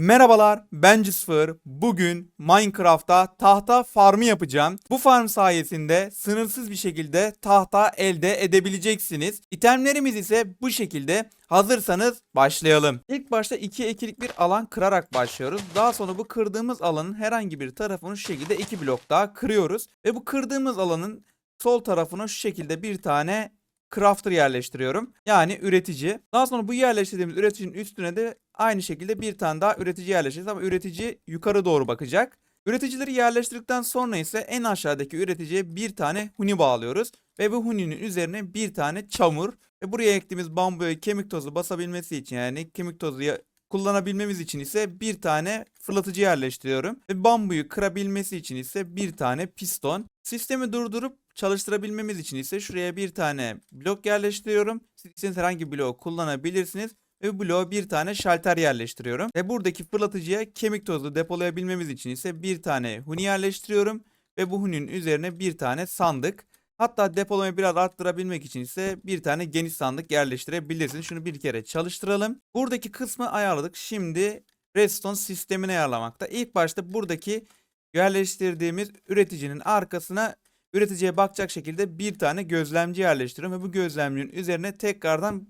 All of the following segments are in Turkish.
Merhabalar, ben Cisfır. Bugün Minecraft'ta tahta farmı yapacağım. Bu farm sayesinde sınırsız bir şekilde tahta elde edebileceksiniz. İtemlerimiz ise bu şekilde. Hazırsanız başlayalım. İlk başta iki ekilik bir alan kırarak başlıyoruz. Daha sonra bu kırdığımız alanın herhangi bir tarafını şu şekilde iki blok daha kırıyoruz. Ve bu kırdığımız alanın sol tarafına şu şekilde bir tane crafter yerleştiriyorum. Yani üretici. Daha sonra bu yerleştirdiğimiz üreticinin üstüne de aynı şekilde bir tane daha üretici yerleştireceğiz ama üretici yukarı doğru bakacak. Üreticileri yerleştirdikten sonra ise en aşağıdaki üreticiye bir tane huni bağlıyoruz. Ve bu huninin üzerine bir tane çamur ve buraya ektiğimiz bambuya kemik tozu basabilmesi için yani kemik tozu kullanabilmemiz için ise bir tane fırlatıcı yerleştiriyorum. Ve bambuyu kırabilmesi için ise bir tane piston. Sistemi durdurup çalıştırabilmemiz için ise şuraya bir tane blok yerleştiriyorum. Siz istediğiniz herhangi bir blok kullanabilirsiniz. Ve bloğa bir tane şalter yerleştiriyorum. Ve buradaki fırlatıcıya kemik tozu depolayabilmemiz için ise bir tane huni yerleştiriyorum. Ve bu huninin üzerine bir tane sandık. Hatta depolamayı biraz arttırabilmek için ise bir tane geniş sandık yerleştirebilirsiniz. Şunu bir kere çalıştıralım. Buradaki kısmı ayarladık. Şimdi redstone sistemini ayarlamakta. İlk başta buradaki yerleştirdiğimiz üreticinin arkasına üreticiye bakacak şekilde bir tane gözlemci yerleştiriyorum. Ve bu gözlemcinin üzerine tekrardan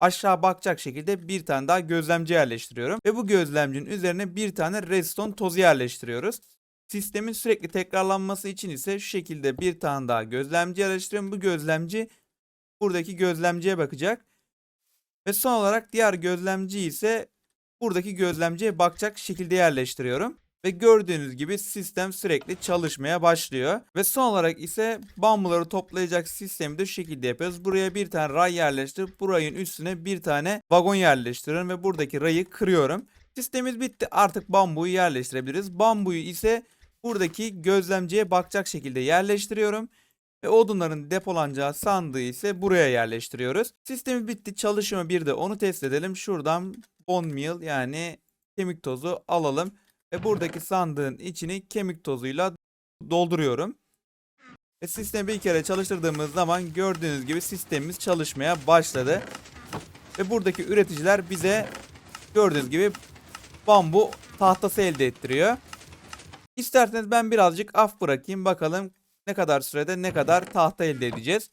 aşağı bakacak şekilde bir tane daha gözlemci yerleştiriyorum. Ve bu gözlemcinin üzerine bir tane redstone tozu yerleştiriyoruz. Sistemin sürekli tekrarlanması için ise şu şekilde bir tane daha gözlemci yerleştiriyorum. Bu gözlemci buradaki gözlemciye bakacak. Ve son olarak diğer gözlemci ise buradaki gözlemciye bakacak şekilde yerleştiriyorum. Ve gördüğünüz gibi sistem sürekli çalışmaya başlıyor. Ve son olarak ise bambuları toplayacak sistemi de şu şekilde yapıyoruz. Buraya bir tane ray yerleştirip bu rayın üstüne bir tane vagon yerleştiriyorum ve buradaki rayı kırıyorum. Sistemimiz bitti. Artık bambuyu yerleştirebiliriz. Bambuyu ise buradaki gözlemciye bakacak şekilde yerleştiriyorum. Ve odunların depolanacağı sandığı ise buraya yerleştiriyoruz. Sistemi bitti. Çalışıyor mu bir de onu test edelim. Şuradan bone meal yani kemik tozu alalım. Ve buradaki sandığın içini kemik tozuyla dolduruyorum. Ve sistemi bir kere çalıştırdığımız zaman gördüğünüz gibi sistemimiz çalışmaya başladı. Ve buradaki üreticiler bize gördüğünüz gibi bambu tahtası elde ettiriyor. İsterseniz ben birazcık af bırakayım bakalım ne kadar sürede ne kadar tahta elde edeceğiz.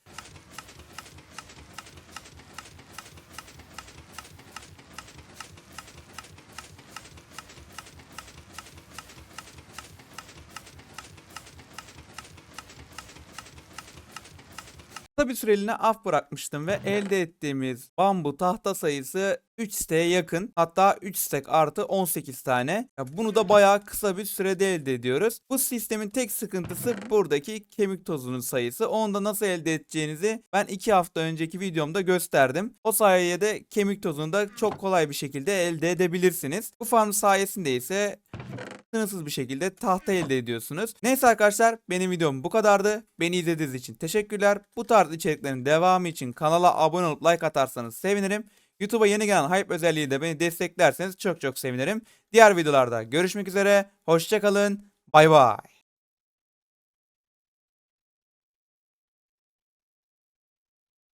Kısa bir süreliğine af bırakmıştım ve elde ettiğimiz bambu tahta sayısı 3 siteye yakın. Hatta 3 stek artı 18 tane. Ya bunu da bayağı kısa bir sürede elde ediyoruz. Bu sistemin tek sıkıntısı buradaki kemik tozunun sayısı. Onu da nasıl elde edeceğinizi ben 2 hafta önceki videomda gösterdim. O sayede kemik tozunu da çok kolay bir şekilde elde edebilirsiniz. Bu farm sayesinde ise sınırsız bir şekilde tahta elde ediyorsunuz. Neyse arkadaşlar benim videom bu kadardı. Beni izlediğiniz için teşekkürler. Bu tarz içeriklerin devamı için kanala abone olup like atarsanız sevinirim. YouTube'a yeni gelen hype özelliği de beni desteklerseniz çok çok sevinirim. Diğer videolarda görüşmek üzere. Hoşçakalın. Bay bay.